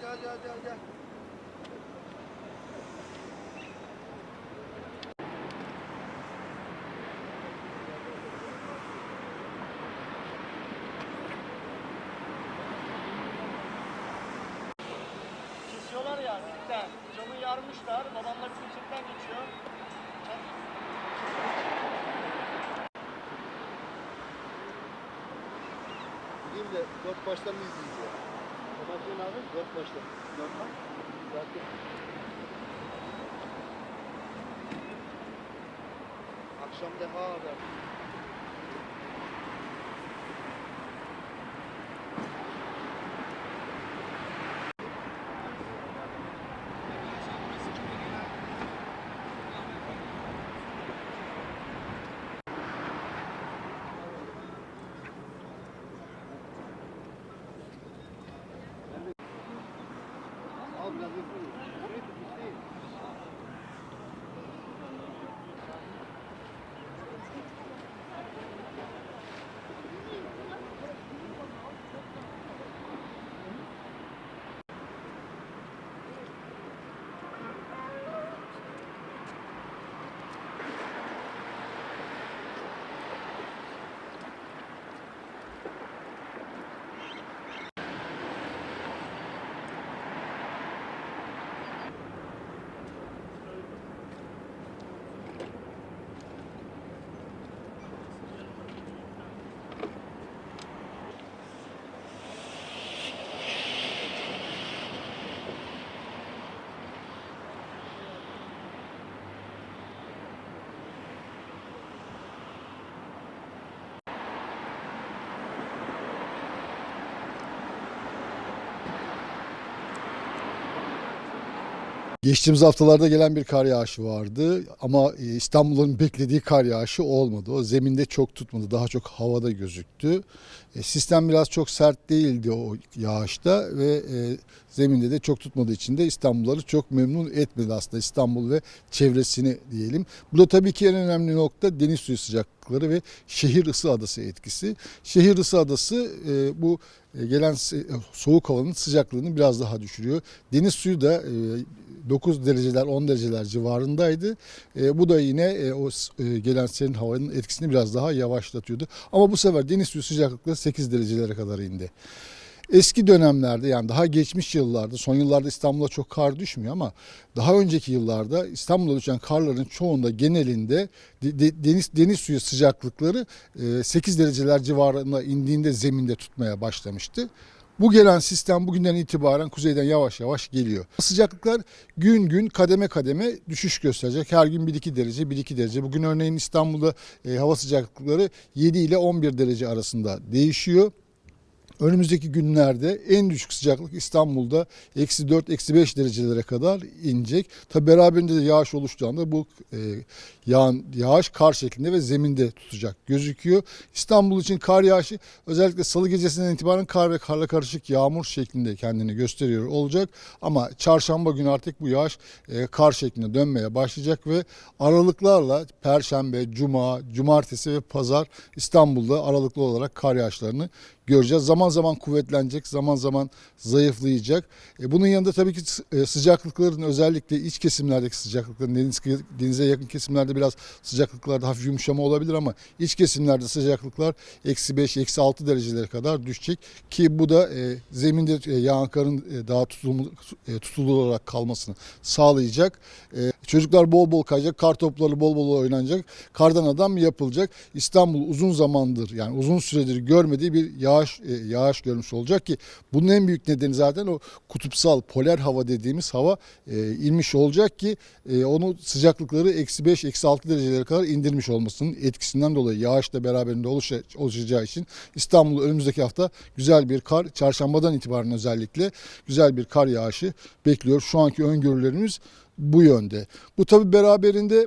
gel gel gel gel. Kesiyorlar ya ipten. Camı yarmışlar. Babamla bizim çiftten geçiyor. Gideyim de dört baştan mı baştan abi? Dört baştan. Dört baş? Zaten. Akşam defa haber. Geçtiğimiz haftalarda gelen bir kar yağışı vardı ama e, İstanbul'un beklediği kar yağışı olmadı. O zeminde çok tutmadı, daha çok havada gözüktü. E, Sistem biraz çok sert değildi o yağışta ve e, zeminde de çok tutmadığı için de İstanbulluları çok memnun etmedi aslında İstanbul ve çevresini diyelim. Bu da tabii ki en önemli nokta deniz suyu sıcaklıkları ve şehir ısı adası etkisi. Şehir ısı adası bu gelen soğuk havanın sıcaklığını biraz daha düşürüyor. Deniz suyu da 9 dereceler 10 dereceler civarındaydı. E, bu da yine e, o e, gelen serin havanın etkisini biraz daha yavaşlatıyordu. Ama bu sefer deniz suyu sıcaklıkları 8 derecelere kadar indi. Eski dönemlerde yani daha geçmiş yıllarda son yıllarda İstanbul'a çok kar düşmüyor ama daha önceki yıllarda İstanbul'a düşen karların çoğunda genelinde de- de- deniz deniz suyu sıcaklıkları e, 8 dereceler civarına indiğinde zeminde tutmaya başlamıştı. Bu gelen sistem bugünden itibaren kuzeyden yavaş yavaş geliyor. Sıcaklıklar gün gün kademe kademe düşüş gösterecek. Her gün 1-2 derece 1-2 derece. Bugün örneğin İstanbul'da e, hava sıcaklıkları 7 ile 11 derece arasında değişiyor. Önümüzdeki günlerde en düşük sıcaklık İstanbul'da eksi 4, eksi 5 derecelere kadar inecek. Tabi beraberinde de yağış oluşacağında bu e, yağın, yağış kar şeklinde ve zeminde tutacak gözüküyor. İstanbul için kar yağışı özellikle salı gecesinden itibaren kar ve karla karışık yağmur şeklinde kendini gösteriyor olacak. Ama çarşamba günü artık bu yağış e, kar şeklinde dönmeye başlayacak ve aralıklarla perşembe, cuma, cumartesi ve pazar İstanbul'da aralıklı olarak kar yağışlarını göreceğiz. Zaman zaman kuvvetlenecek, zaman zaman zayıflayacak. E, bunun yanında tabii ki e, sıcaklıkların özellikle iç kesimlerdeki sıcaklıkların deniz, denize yakın kesimlerde biraz sıcaklıklarda hafif yumuşama olabilir ama iç kesimlerde sıcaklıklar eksi 5, eksi 6 derecelere kadar düşecek ki bu da e, zeminde e, yağan karın e, daha tutulmu, e, tutulu olarak kalmasını sağlayacak. E, çocuklar bol bol kayacak, kar topları bol bol oynanacak, kardan adam yapılacak. İstanbul uzun zamandır yani uzun süredir görmediği bir yağış e, yağış görmüş olacak ki bunun en büyük nedeni zaten o kutupsal polar hava dediğimiz hava e, inmiş olacak ki e, onu sıcaklıkları eksi 5 eksi 6 derecelere kadar indirmiş olmasının etkisinden dolayı yağış da beraberinde oluşa- oluşacağı için İstanbul'da önümüzdeki hafta güzel bir kar çarşambadan itibaren özellikle güzel bir kar yağışı bekliyor. Şu anki öngörülerimiz bu yönde. Bu tabi beraberinde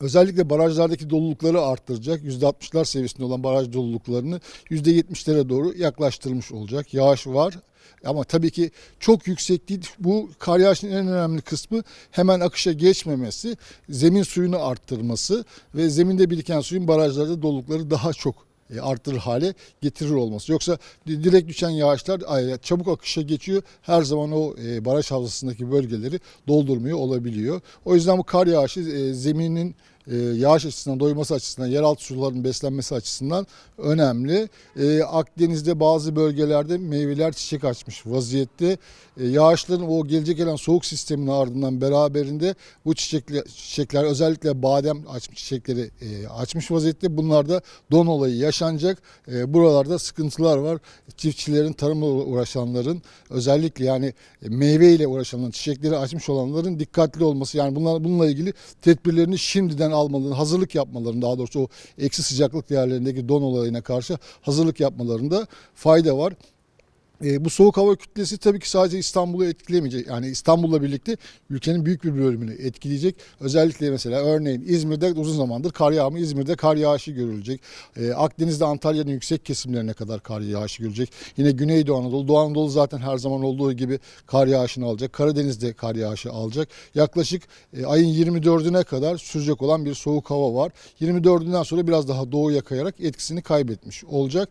Özellikle barajlardaki dolulukları arttıracak. %60'lar seviyesinde olan baraj doluluklarını %70'lere doğru yaklaştırmış olacak. Yağış var ama tabii ki çok yüksek değil. Bu kar yağışının en önemli kısmı hemen akışa geçmemesi, zemin suyunu arttırması ve zeminde biriken suyun barajlarda dolulukları daha çok e, arttırır hale getirir olması. Yoksa di- direkt düşen yağışlar çabuk akışa geçiyor. Her zaman o e, baraj havzasındaki bölgeleri doldurmuyor olabiliyor. O yüzden bu kar yağışı e, zeminin e, yağış açısından, doyması açısından, yeraltı suların beslenmesi açısından önemli. E, Akdeniz'de bazı bölgelerde meyveler çiçek açmış vaziyette. E, yağışların o gelecek gelen soğuk sisteminin ardından beraberinde bu çiçekler, çiçekler özellikle badem açmış çiçekleri e, açmış vaziyette. Bunlarda don olayı yaşanacak. E, buralarda sıkıntılar var. Çiftçilerin, tarımla uğraşanların özellikle yani e, meyve ile uğraşanların, çiçekleri açmış olanların dikkatli olması. Yani bunlar, bununla ilgili tedbirlerini şimdiden almalarını, hazırlık yapmalarını daha doğrusu o eksi sıcaklık değerlerindeki don olayına karşı hazırlık yapmalarında fayda var. E, bu soğuk hava kütlesi tabii ki sadece İstanbul'u etkilemeyecek. Yani İstanbul'la birlikte ülkenin büyük bir bölümünü etkileyecek. Özellikle mesela örneğin İzmir'de uzun zamandır kar yağmı, İzmir'de kar yağışı görülecek. E, Akdeniz'de Antalya'nın yüksek kesimlerine kadar kar yağışı görülecek. Yine Güneydoğu Anadolu, Doğu Anadolu zaten her zaman olduğu gibi kar yağışını alacak. Karadeniz'de kar yağışı alacak. Yaklaşık e, ayın 24'üne kadar sürecek olan bir soğuk hava var. 24'ünden sonra biraz daha doğuya kayarak etkisini kaybetmiş olacak.